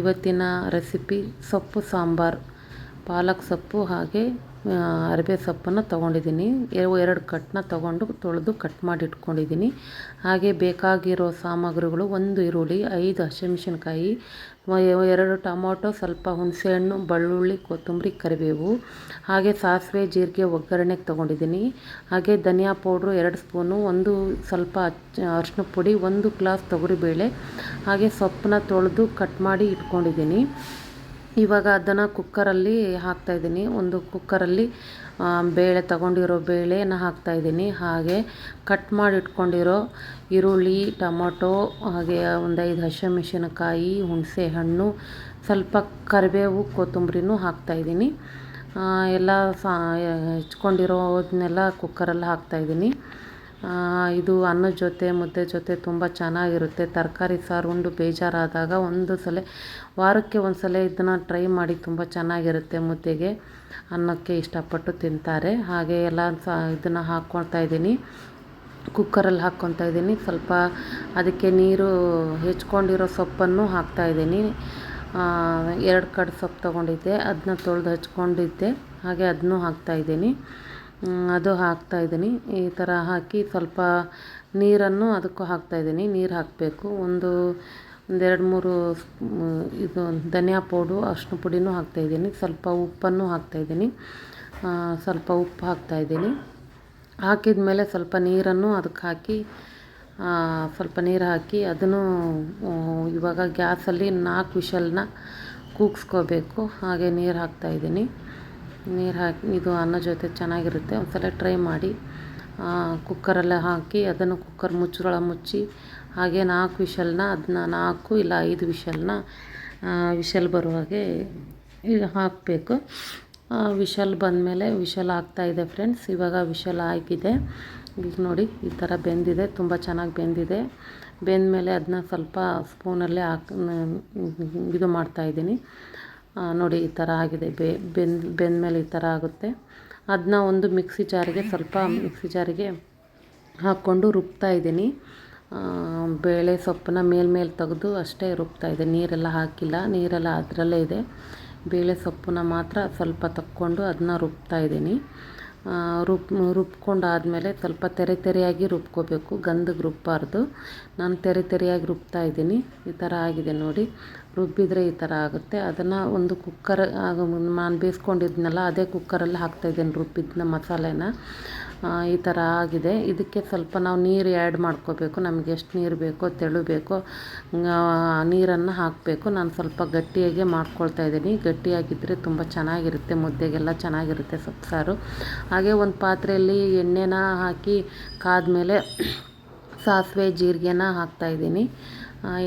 ಇವತ್ತಿನ ರೆಸಿಪಿ ಸೊಪ್ಪು ಸಾಂಬಾರು. ಪಾಲಕ್ ಸೊಪ್ಪು ಹಾಗೆ ಅರಿವೆ ಸೊಪ್ಪನ್ನು ತೊಗೊಂಡಿದ್ದೀನಿ. ಎರಡು ಕಟ್ನ ತೊಗೊಂಡು ತೊಳೆದು ಕಟ್ ಮಾಡಿ ಇಟ್ಕೊಂಡಿದ್ದೀನಿ. ಹಾಗೆ ಬೇಕಾಗಿರೋ ಸಾಮಗ್ರಿಗಳು ಒಂದು ಈರುಳ್ಳಿ, ಐದು ಹಸಿಮೆಣ್ಸಿನ್ಕಾಯಿ ಎರಡು ಟೊಮೊಟೊ, ಸ್ವಲ್ಪ ಹುಣಸೆಹಣ್ಣು, ಬೆಳ್ಳುಳ್ಳಿ, ಕೊತ್ತಂಬರಿ, ಕರಿಬೇವು. ಹಾಗೆ ಸಾಸಿವೆ, ಜೀರಿಗೆ, ಒಗ್ಗರಣೆಗೆ ತೊಗೊಂಡಿದ್ದೀನಿ. ಹಾಗೆ ಧನಿಯಾ ಪೌಡ್ರು ಎರಡು ಸ್ಪೂನು, ಒಂದು ಸ್ವಲ್ಪ ಅರಿಶಿನ ಪುಡಿ, ಒಂದು ಗ್ಲಾಸ್ ತೊಗರಿಬೇಳೆ. ಹಾಗೆ ಸೊಪ್ಪನ್ನ ತೊಳೆದು ಕಟ್ ಮಾಡಿ ಇಟ್ಕೊಂಡಿದ್ದೀನಿ. ಇವಾಗ ಅದನ್ನು ಕುಕ್ಕರಲ್ಲಿ ಹಾಕ್ತಾಯಿದ್ದೀನಿ ಒಂದು ಕುಕ್ಕರಲ್ಲಿ ಬೇಳೆ ತಗೊಂಡಿರೋ ಬೇಳೆನ ಹಾಕ್ತಾಯಿದ್ದೀನಿ ಹಾಗೆ ಕಟ್ ಮಾಡಿ ಇಟ್ಕೊಂಡಿರೋ ಈರುಳ್ಳಿ, ಟೊಮೊಟೊ, ಹಾಗೆ ಒಂದು ಐದು ಹಸಿಮೆಣಸಿನಕಾಯಿ ಹುಣಸೆ ಹಣ್ಣು ಸ್ವಲ್ಪ ಕರಿಬೇವು, ಕೊತ್ತಂಬರಿನೂ ಹಾಕ್ತಾಯಿದ್ದೀನಿ ಎಲ್ಲ ಸಾ ಹೆಚ್ಕೊಂಡಿರೋದನ್ನೆಲ್ಲ ಕುಕ್ಕರಲ್ಲಿ ಹಾಕ್ತಾಯಿದ್ದೀನಿ ಇದು ಅನ್ನದ ಜೊತೆ, ಮುದ್ದೆ ಜೊತೆ ತುಂಬ ಚೆನ್ನಾಗಿರುತ್ತೆ. ತರಕಾರಿ, ಸಾರು, ಉಂಡು ಬೇಜಾರಾದಾಗ ಒಂದು ಸಲ, ವಾರಕ್ಕೆ ಒಂದು ಸಲ ಇದನ್ನು ಟ್ರೈ ಮಾಡಿ ತುಂಬ ಚೆನ್ನಾಗಿರುತ್ತೆ ಮುದ್ದೆಗೆ. ಅನ್ನಕ್ಕೆ ಇಷ್ಟಪಟ್ಟು ತಿಂತಾರೆ. ಹಾಗೆ ಎಲ್ಲ ಸಹ ಇದನ್ನು ಹಾಕ್ಕೊಳ್ತಾ ಇದ್ದೀನಿ. ಕುಕ್ಕರಲ್ಲಿ ಹಾಕ್ಕೊತಾ ಇದ್ದೀನಿ. ಸ್ವಲ್ಪ ಅದಕ್ಕೆ ನೀರು ಹೆಚ್ಕೊಂಡಿರೋ ಸೊಪ್ಪನ್ನು ಹಾಕ್ತಾ ಇದ್ದೀನಿ. ಎರಡು ಕಡೆ ಸೊಪ್ಪು ತೊಗೊಂಡಿದ್ದೆ. ಅದನ್ನ ತೊಳೆದು ಹಚ್ಕೊಂಡಿದ್ದೆ. ಹಾಗೆ ಅದನ್ನೂ ಹಾಕ್ತಾಯಿದ್ದೀನಿ ಅದು ಹಾಕ್ತಾಯಿದ್ದೀನಿ ಈ ಥರ ಹಾಕಿ ಸ್ವಲ್ಪ ನೀರನ್ನು ಅದಕ್ಕೂ ಹಾಕ್ತಾಯಿದ್ದೀನಿ ನೀರು ಹಾಕಬೇಕು. ಒಂದು ಒಂದೆರಡು ಮೂರು ಇದು ಧನಿಯಾ ಪೌಡು ಅರಿಶಿನ ಪುಡಿನೂ ಹಾಕ್ತಾಯಿದ್ದೀನಿ ಸ್ವಲ್ಪ ಉಪ್ಪನ್ನು ಹಾಕ್ತಾಯಿದ್ದೀನಿ ಸ್ವಲ್ಪ ಉಪ್ಪು ಹಾಕ್ತಾಯಿದ್ದೀನಿ ಹಾಕಿದ ಮೇಲೆ ಸ್ವಲ್ಪ ನೀರನ್ನು ಅದಕ್ಕೆ ಹಾಕಿ ಸ್ವಲ್ಪ ನೀರು ಹಾಕಿ ಅದನ್ನು ಇವಾಗ ಗ್ಯಾಸಲ್ಲಿ ನಾಲ್ಕು ವಿಶಲ್ನ ಕೂಗಿಸ್ಕೋಬೇಕು. ಹಾಗೆ ನೀರು ಹಾಕ್ತಾಯಿದ್ದೀನಿ ನೀರು ಹಾಕಿ, ಇದು ಅನ್ನ ಜೊತೆ ಚೆನ್ನಾಗಿರುತ್ತೆ. ಒಂದ್ಸಲ ಟ್ರೈ ಮಾಡಿ ಕುಕ್ಕರಲ್ಲೇ ಹಾಕಿ, ಅದನ್ನು ಕುಕ್ಕರ್ ಮುಚ್ಚಳ ಮುಚ್ಚಿ, ಹಾಗೆ ನಾಲ್ಕು ವಿಷಲ್ನ ಅದನ್ನ ನಾಲ್ಕು ಇಲ್ಲ ಐದು ವಿಷಲ್ನ ವಿಷಲ್ ಬರುವಾಗೆ ಈಗ ಹಾಕಬೇಕು. ವಿಷಲ್ ಬಂದಮೇಲೆ ವಿಷಲ್ ಆಗ್ತಾಯಿದೆ ಫ್ರೆಂಡ್ಸ್ ಇವಾಗ ವಿಷಲ್ ಆಗಿದೆ. ಈಗ ನೋಡಿ, ಈ ಥರ ಬೆಂದಿದೆ, ತುಂಬ ಚೆನ್ನಾಗಿ ಬೆಂದಿದೆ. ಬೆಂದಮೇಲೆ ಅದನ್ನ ಸ್ವಲ್ಪ ಸ್ಪೂನಲ್ಲೇ ಹಾಕಿ ಇದು ಮಾಡ್ತಾಯಿದ್ದೀನಿ ನೋಡಿ, ಈ ಥರ ಆಗಿದೆ. ಬೆಂದ ಬೆಂದಮೇಲೆ ಈ ಥರ ಆಗುತ್ತೆ. ಅದನ್ನ ಒಂದು ಮಿಕ್ಸಿ ಜಾರಿಗೆ, ಸ್ವಲ್ಪ ಮಿಕ್ಸಿ ಜಾರಿಗೆ ಹಾಕ್ಕೊಂಡು ರುಬ್ತಾ ಇದ್ದೀನಿ. ಬೇಳೆ ಸೊಪ್ಪನ್ನ ಮೇಲ್ಮೇಲೆ ತೆಗೆದು ಅಷ್ಟೇ ರುಬ್ತಾ ಇದೆ. ನೀರೆಲ್ಲ ಹಾಕಿಲ್ಲ. ನೀರೆಲ್ಲ ಅದರಲ್ಲೇ ಇದೆ. ಬೇಳೆ ಸೊಪ್ಪನ್ನ ಮಾತ್ರ ಸ್ವಲ್ಪ ತಕ್ಕೊಂಡು ಅದನ್ನ ರುಬ್ತಾ ಇದ್ದೀನಿ. ರುಬ್, ರುಬ್ಕೊಂಡಾದಮೇಲೆ ಸ್ವಲ್ಪ ತೆರೆ ತೆರೆಯಾಗಿ ರುಬ್ಕೋಬೇಕು. ಗಂಧಕ್ಕೆ ರುಬ್ಬಾರ್ದು. ನಾನು ತೆರೆ ತೆರೆಯಾಗಿ ರುಬ್ತಾ ಇದ್ದೀನಿ. ಈ ಥರ ಆಗಿದೆ ನೋಡಿ. ರುಬ್ಬಿದರೆ ಈ ಥರ ಆಗುತ್ತೆ. ಅದನ್ನು ಒಂದು ಕುಕ್ಕರ್ ನಾನು ಬೇಯಿಸ್ಕೊಂಡಿದ್ನಲ್ಲ, ಅದೇ ಕುಕ್ಕರಲ್ಲಿ ಹಾಕ್ತಾಯಿದ್ದೀನಿ ರುಬ್ಬಿದ್ನ ಮಸಾಲೆನ. ಈ ಥರ ಆಗಿದೆ. ಇದಕ್ಕೆ ಸ್ವಲ್ಪ ನಾವು ನೀರು ಆ್ಯಡ್ ಮಾಡ್ಕೋಬೇಕು. ನಮಗೆ ಎಷ್ಟು ನೀರು ಬೇಕೋ ತೆಳು ಬೇಕೋ ನೀರನ್ನು ಹಾಕಬೇಕು. ನಾನು ಸ್ವಲ್ಪ ಗಟ್ಟಿಯಾಗೆ ಮಾಡ್ಕೊಳ್ತಾ ಇದ್ದೀನಿ. ಗಟ್ಟಿಯಾಗಿದ್ದರೆ ತುಂಬ ಚೆನ್ನಾಗಿರುತ್ತೆ. ಮುದ್ದೆಗೆಲ್ಲ ಚೆನ್ನಾಗಿರುತ್ತೆ ಸೊಪ್ಪು ಸಾರು ಹಾಗೆ ಒಂದು ಪಾತ್ರೆಯಲ್ಲಿ ಎಣ್ಣೆನ ಹಾಕಿ ಕಾದ್ಮೇಲೆ ಸಾಸಿವೆ ಜೀರಿಗೆನ ಹಾಕ್ತಾಯಿದ್ದೀನಿ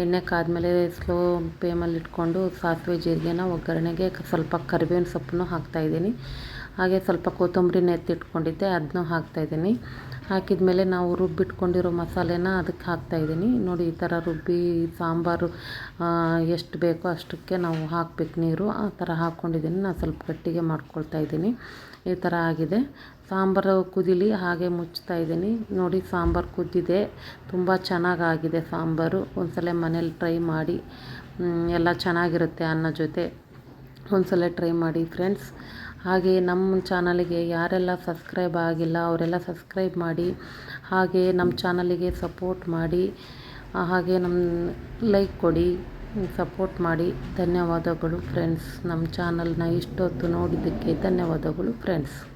ಎಣ್ಣೆ ಕಾದಮೇಲೆ ಸ್ಲೋ ಪೇಮಲ್ಲಿ ಇಟ್ಕೊಂಡು ಸಾಸಿವೆ ಜೀರಿಗೆನ ಒಗ್ಗರಣೆಗೆ ಸ್ವಲ್ಪ ಕರಿಬೇವಿನ ಸೊಪ್ಪನ್ನು ಹಾಕ್ತಾಯಿದ್ದೀನಿ ಹಾಗೆ ಸ್ವಲ್ಪ ಕೊತ್ತಂಬರಿನ ಎತ್ತಿಟ್ಕೊಂಡಿದ್ದೆ ಅದನ್ನೂ ಹಾಕ್ತಾಯಿದ್ದೀನಿ ಹಾಕಿದ ಮೇಲೆ ನಾವು ರುಬ್ಬಿಟ್ಕೊಂಡಿರೋ ಮಸಾಲೆನ ಅದಕ್ಕೆ ಹಾಕ್ತಾಯಿದ್ದೀನಿ ನೋಡಿ, ಈ ಥರ ರುಬ್ಬಿ ಸಾಂಬಾರು ಎಷ್ಟು ಬೇಕೋ ಅಷ್ಟಕ್ಕೆ ನಾವು ಹಾಕ್ಬೇಕು ನೀರು. ಆ ಥರ ಹಾಕ್ಕೊಂಡಿದ್ದೀನಿ. ನಾನು ಸ್ವಲ್ಪ ಗಟ್ಟಿಗೆ ಮಾಡ್ಕೊಳ್ತಾ ಇದ್ದೀನಿ. ಈ ಥರ ಆಗಿದೆ. ಸಾಂಬಾರು ಕುದಿಲಿ ಹಾಗೆ ಮುಚ್ತಾ ಇದ್ದೀನಿ. ನೋಡಿ ಸಾಂಬಾರು ಕುದ್ದಿದೆ. ತುಂಬ ಚೆನ್ನಾಗಾಗಿದೆ ಸಾಂಬಾರು. ಒಂದ್ಸಲ ಮನೇಲಿ ಟ್ರೈ ಮಾಡಿ. ಎಲ್ಲ ಚೆನ್ನಾಗಿರುತ್ತೆ ಅನ್ನ ಜೊತೆ. ಒಂದ್ಸಲ ಟ್ರೈ ಮಾಡಿ ಫ್ರೆಂಡ್ಸ್. ಹಾಗೆ ನಮ್ಮ ಚಾನಲಿಗೆ ಯಾರೆಲ್ಲ ಸಬ್ಸ್ಕ್ರೈಬ್ ಆಗಿಲ್ಲ, ಅವರೆಲ್ಲ ಸಬ್ಸ್ಕ್ರೈಬ್ ಮಾಡಿ. ಹಾಗೆ ನಮ್ಮ ಚಾನಲಿಗೆ ಸಪೋರ್ಟ್ ಮಾಡಿ. ಹಾಗೆ ನಮ್ಮ ಲೈಕ್ ಕೊಡಿ. ಸಪೋರ್ಟ್ ಮಾಡಿ. ಧನ್ಯವಾದಗಳು ಫ್ರೆಂಡ್ಸ್. ನಮ್ಮ ಚಾನಲ್ನ ಇಷ್ಟೊತ್ತು ನೋಡಿದ್ದಕ್ಕೆ ಧನ್ಯವಾದಗಳು ಫ್ರೆಂಡ್ಸ್.